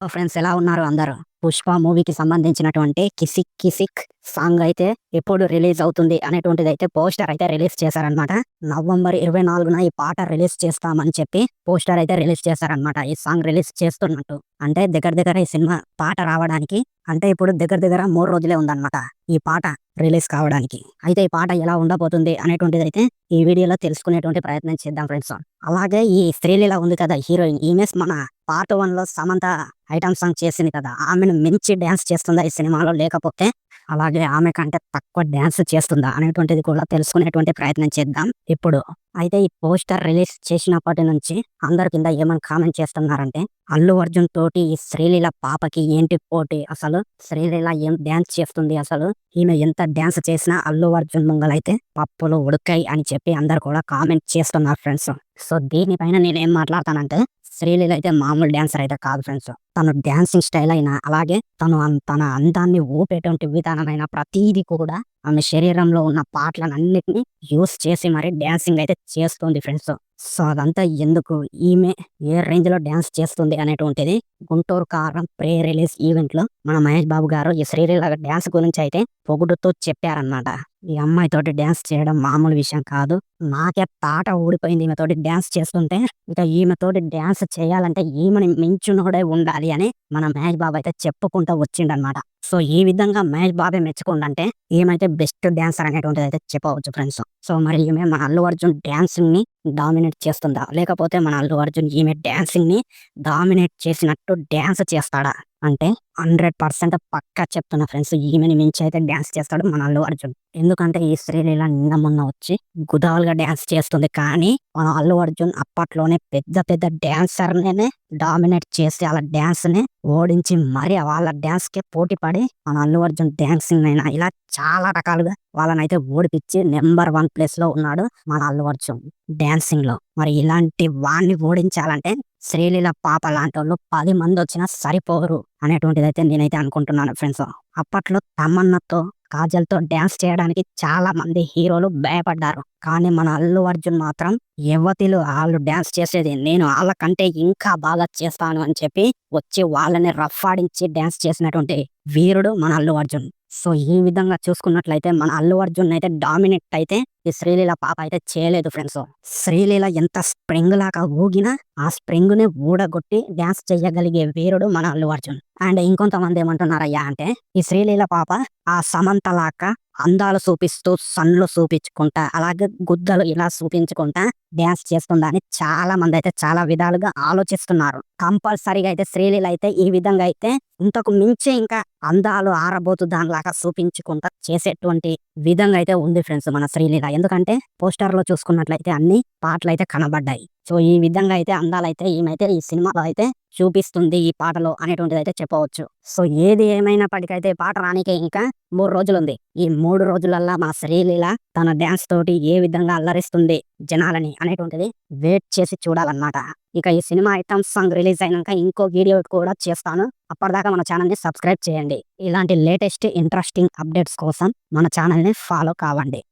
Friends ఎలా ఉన్నారు అందరూ? పుష్ప మూవీకి సంబంధించినటువంటి కిసిక్ కిసిక్ సాంగ్ అయితే ఎప్పుడు రిలీజ్ అవుతుంది అనేటువంటిది అయితే పోస్టర్ అయితే రిలీజ్ చేశారనమాట నవంబర్ ఇరవై నాలుగున ఈ పాట రిలీజ్ చేస్తామని చెప్పి పోస్టర్ అయితే రిలీజ్ చేశారనమాట ఈ సాంగ్ రిలీజ్ చేస్తున్నట్టు. అంటే దగ్గర దగ్గర ఈ సినిమా పాట రావడానికి అంటే ఇప్పుడు దగ్గర దగ్గర మూడు రోజులే ఉందన్నమాట ఈ పాట రిలీజ్ కావడానికి. అయితే ఈ పాట ఎలా ఉండబోతుంది అనేటువంటిది అయితే ఈ వీడియోలో తెలుసుకునేటువంటి ప్రయత్నం చేద్దాం ఫ్రెండ్స్. అలాగే ఈ స్త్రీలీల ఉంది కదా హీరోయిన్ ఈమెస్ మన పార్ట్ వన్లో సమంత ఐటమ్ సాంగ్ చేసింది కదా. ఆమెను మించి డ్యాన్స్ చేస్తుందా ఈ సినిమాలో లేకపోతే అలాగే ఆమె కంటే తక్కువ డ్యాన్స్ చేస్తుందా అనేటువంటిది కూడా తెలుసుకునేటువంటి ప్రయత్నం చేద్దాం. ఇప్పుడు అయితే ఈ పోస్టర్ రిలీజ్ చేసినప్పటి నుంచి అందరి కింద ఏమని కామెంట్ చేస్తున్నారంటే అల్లు అర్జున్ తోటి ఈ శ్రీలీల పాపకి ఏంటి పోటీ అసలు? శ్రీలీల ఏం డ్యాన్స్ చేస్తుంది అసలు? ఈమె ఎంత డ్యాన్స్ చేసినా అల్లు అర్జున్ ముంగలైతే పప్పులు ఉడకాయి అని చెప్పి అందరు కూడా కామెంట్ చేస్తున్నారు ఫ్రెండ్స్. సో దీనిపైన నేను ఏం మాట్లాడతానంటే శ్రీలీల అయితే మామూలు డ్యాన్సర్ అయితే కాదు ఫ్రెండ్స్. తను డాన్సింగ్ స్టైల్ అయినా అలాగే తను తన అందాన్ని ఊపేటువంటి విధానమైన ప్రతీది కూడా ఆమె శరీరంలో ఉన్న పాటలను అన్నిటిని యూస్ చేసి మరి డాన్సింగ్ అయితే చేస్తుంది ఫ్రెండ్స్. సో అదంతా ఎందుకు? ఈమె ఏ రేంజ్లో డాన్స్ చేస్తుంది అనేటువంటిది గుంటూరు కారం ప్రే రిలీజ్ ఈవెంట్లో మన మహేష్ బాబు గారు ఈ శ్రీలీల డాన్స్ గురించి అయితే పొగుడుతో చెప్పారన్నమాట. ఈ అమ్మాయి తోటి డ్యాన్స్ చేయడం మామూలు విషయం కాదు. నాకే తాట ఊడిపోయింది ఈమెతోటి డ్యాన్స్ చేస్తుంటే. ఇక ఈమెతోటి డ్యాన్స్ చేయాలంటే ఈమెని మించునోడే ఉండాలి. అని మన మహేష్ బాబు అయితే చెప్పుకుంటూ వచ్చిండనమాట సో ఈ విధంగా మహేష్ బాబే మెచ్చుకుండంటే ఏమైతే బెస్ట్ డాన్సర్ అనేటువంటిది అయితే చెప్పవచ్చు ఫ్రెండ్స్. సో మరి ఈమె మన అల్లు అర్జున్ డాన్సింగ్ని డామినేట్ చేస్తుందా? లేకపోతే మన అల్లు అర్జున్ ఈమె డాన్సింగ్ని డామినేట్ చేసినట్టు డాన్స్ చేస్తాడా? అంటే హండ్రెడ్ పర్సెంట్ పక్కా చెప్తున్నా ఫ్రెండ్స్ ఈమెని మించి అయితే డ్యాన్స్ చేస్తాడు మన అల్లు అర్జున్. ఎందుకంటే ఈ శ్రీలీల నిన్న మొన్న వచ్చి గుదాలుగా డ్యాన్స్ చేస్తుంది. కానీ మన అల్లు అర్జున్ అప్పట్లోనే పెద్ద పెద్ద డాన్సర్నే డామినేట్ చేసి వాళ్ళ డాన్స్ని ఓడించి మరి వాళ్ళ డాన్స్కి పోటీ పడి మన అల్లు అర్జున్ డాన్సింగ్ అయినా ఇలా చాలా రకాలుగా వాళ్ళనైతే ఓడిపించి నెంబర్ వన్ ప్లేస్లో ఉన్నాడు మన అల్లు అర్జున్ డాన్సింగ్లో. మరి ఇలాంటి వాడిని ఓడించాలంటే శ్రీలీల పాప లాంటి వాళ్ళు పది మంది వచ్చినా సరిపోరు అనేటువంటిది అయితే నేనైతే అనుకుంటున్నాను ఫ్రెండ్స్. అప్పట్లో తమన్నతో కాజల్తో డ్యాన్స్ చేయడానికి చాలా మంది హీరోలు భయపడ్డారు. కానీ మన అల్లు అర్జున్ మాత్రం యువతిలు వాళ్ళు డ్యాన్స్ చేసేది నేను వాళ్ళకంటే ఇంకా బాగా చేస్తాను అని చెప్పి వచ్చి వాళ్ళని రఫాడించి డ్యాన్స్ చేసినటువంటి వీరుడు మన అల్లు అర్జున్. సో ఈ విధంగా చూసుకున్నట్లయితే మన అల్లు అర్జున్ అయితే డామినేట్ అయితే ఈ శ్రీలీల పాప అయితే చేయలేదు ఫ్రెండ్స్ శ్రీలీల ఎంత స్ప్రింగ్ లాగా ఊగినా ఆ స్ప్రింగ్ని ఊడగొట్టి డ్యాన్స్ చేయగలిగే వీరుడు మన అల్లు అర్జున్. అండ్ ఇంకొంతమంది ఏమంటున్నారయ్యా అంటే ఈ శ్రీలీల పాప ఆ సమంత లాగా అందాలు చూపిస్తూ సన్లు చూపించుకుంటా అలాగే గుద్దలు ఇలా చూపించుకుంటా డ్యాన్స్ చేస్తుందని చాలా మంది అయితే చాలా విధాలుగా ఆలోచిస్తున్నారు. కంపల్సరీగా అయితే శ్రీలీల అయితే ఈ విధంగా అయితే ఇంతకు మించి ఇంకా అందాలు ఆరబోతు దానిలాగా చూపించుకుంటా చేసేటువంటి విధంగా అయితే ఉంది ఫ్రెండ్స్ మన శ్రీలీల. ఎందుకంటే పోస్టర్లో చూసుకున్నట్లయితే అన్ని పాటలు అయితే కనబడ్డాయి. సో ఈ విధంగా అయితే అందాలైతే ఈమెతే ఈ సినిమాలో అయితే చూపిస్తుంది ఈ పాటలో అనేటువంటిది అయితే చెప్పవచ్చు. సో ఏది ఏమైనప్పటికైతే పాట రానికే ఇంకా మూడు రోజులు ఉంది ఈ మూడు రోజులల్లా మా శ్రీలీల తన డ్యాన్స్ తోటి ఏ విధంగా అల్లరిస్తుంది జనాలని అనేటువంటిది వెయిట్ చేసి చూడాలన్నమాట. ఇక ఈ సినిమా ఐటమ్ సాంగ్ రిలీజ్ అయినాక ఇంకో వీడియో కూడా చేస్తాను. అప్పటిదాకా మన ఛానల్ని సబ్స్క్రైబ్ చేయండి. ఇలాంటి లేటెస్ట్ ఇంట్రెస్టింగ్ అప్డేట్స్ కోసం మన ఛానల్ని ఫాలో కావండి.